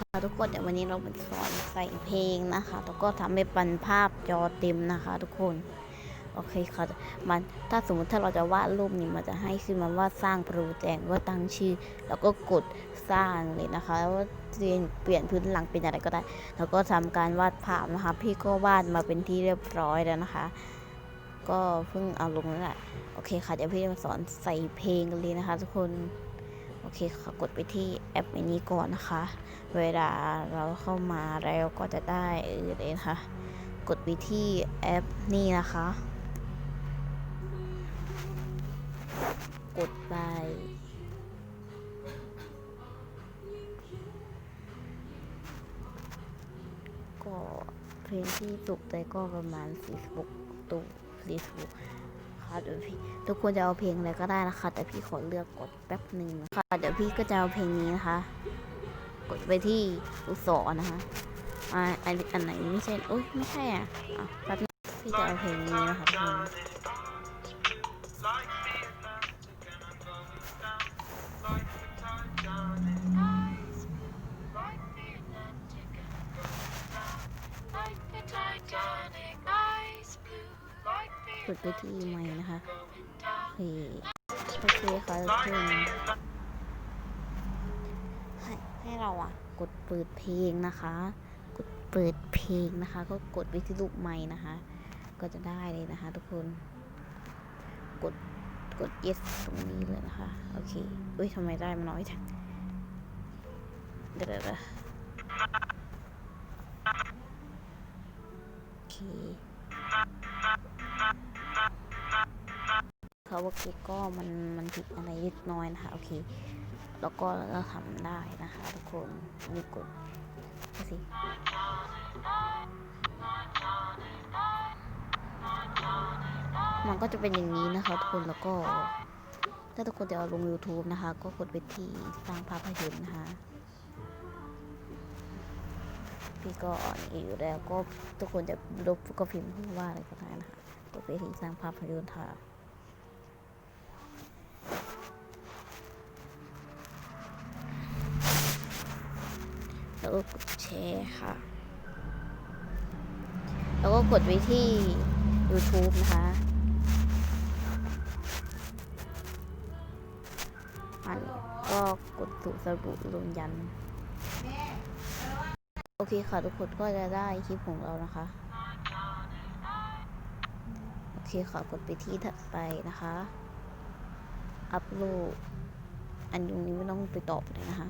ค่ะทุกคนเดี๋ยววันนี้เรามาสอนใส่เพลงนะคะแล้วก็ทำให้ปันภาพจอเต็มนะคะ ทุกคนโอเคค่ะมันถ้าสมมติถ้าเราจะวาดรูปนี้มันจะให้ขึ้นมาว่าสร้างโปรแจกต์ว่าตั้งชื่อ แล้วก็กดสร้างเลยนะคะแล้วว่าเปลี่ยนเปลี่ยนพื้นหลังเป็นอะไรก็ได้ แล้วก็ทำการวาดภาพนะคะ พี่ก็วาดมาเป็นที่เรียบร้อยแล้วนะคะ ก็เพิ่งเอาลงแล้วแหละโอเคค่ะเดี๋ยวพี่จะมาสอนใส่เพลงกันเลยนะคะ ทุกคน โอเคค่ะกดไปที่แอปนี้ก่อนนะคะ เวลาเราเข้ามาแล้วก็จะได้เออเลยนะคะกดไปที่แอปนี่นะคะ กดไปก็เพลงที่ตกใจก็ประมาณ46ตั ว46ค่ะเดี๋ยวพี่ทุกคนจะเอาเพลงอะไรก็ได้นะคะ แต่พี่ขอเลือกกดแป๊บหนึ่งนะคะเดี๋ยวพี่ก็จะเอาเพลงนี้นะคะ กดไปที่ลูกศรนะคะอ่าอันอันไหนไม่ใช่โอ๊ยไม่ใช่อะอะแป๊บนึงพี่จะเอาเพลงนี้นะคะทุกคน กดไปที่ไมค์นะคะโอเคโอเคค่ะทุกคนให้ให้เราอะ กดเปิดเพลงนะคะ กดเปิดเพลงนะคะ ก็กดไปที่ลูกไม้นะคะ ก็จะได้เลยนะคะ ทุกคน กดกด yes ตรงนี้เลยนะคะ โอเคอุ้ยทำไมได้มันน้อยจังเดี๋ยวเดี๋ยวเดี๋ยวโอเค เขาว่าเกก็มันมันผิดอะไรเล็กน้อยนะคะโอเค แล้วก็เราทำได้นะคะ ทุกคนนี่กดสิมันก็จะเป็นอย่างนี้นะคะทุกคนแล้วก็ ถ้าทุกคนจะเอาลง YouTube นะคะ ก็กดไปที่สร้างภาพยนตร์นะคะ พี่ก็อ่อนอยู่แล้วก็ทุกคนจะลบก็พิมพ์ว่าอะไรก็ได้นะคะกดไปที่สร้างภาพยนตร์ค่ะ แล้วก็กดแชร์ค่ะ แล้วก็กดไปที่ YouTube นะคะอันก็กดถูกสรุปลงยัน โอเคค่ะทุกคนก็จะได้คลิปของเรานะคะ โอเคค่ะกดไปที่ถัดไปนะคะ อัพโหลด อันตรงนี้ไม่ต้องไปตอบเลยนะคะ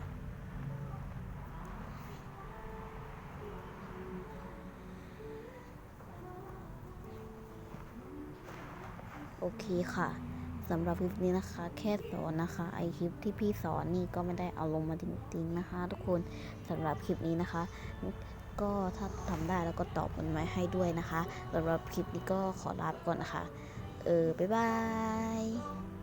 เคค่ะสำหรับคลิปนี้นะคะ แค่สอนนะคะไอคลิปที่พี่สอนนี่ก็ไม่ได้เอาลงมาจริงๆนะคะ ทุกคนสำหรับคลิปนี้นะคะ ก็ถ้าทำได้แล้วก็ตอบมันไว้ให้ด้วยนะคะสำหรับคลิปนี้ก็ขอลาไปก่อนนะคะ เออบ๊ายบาย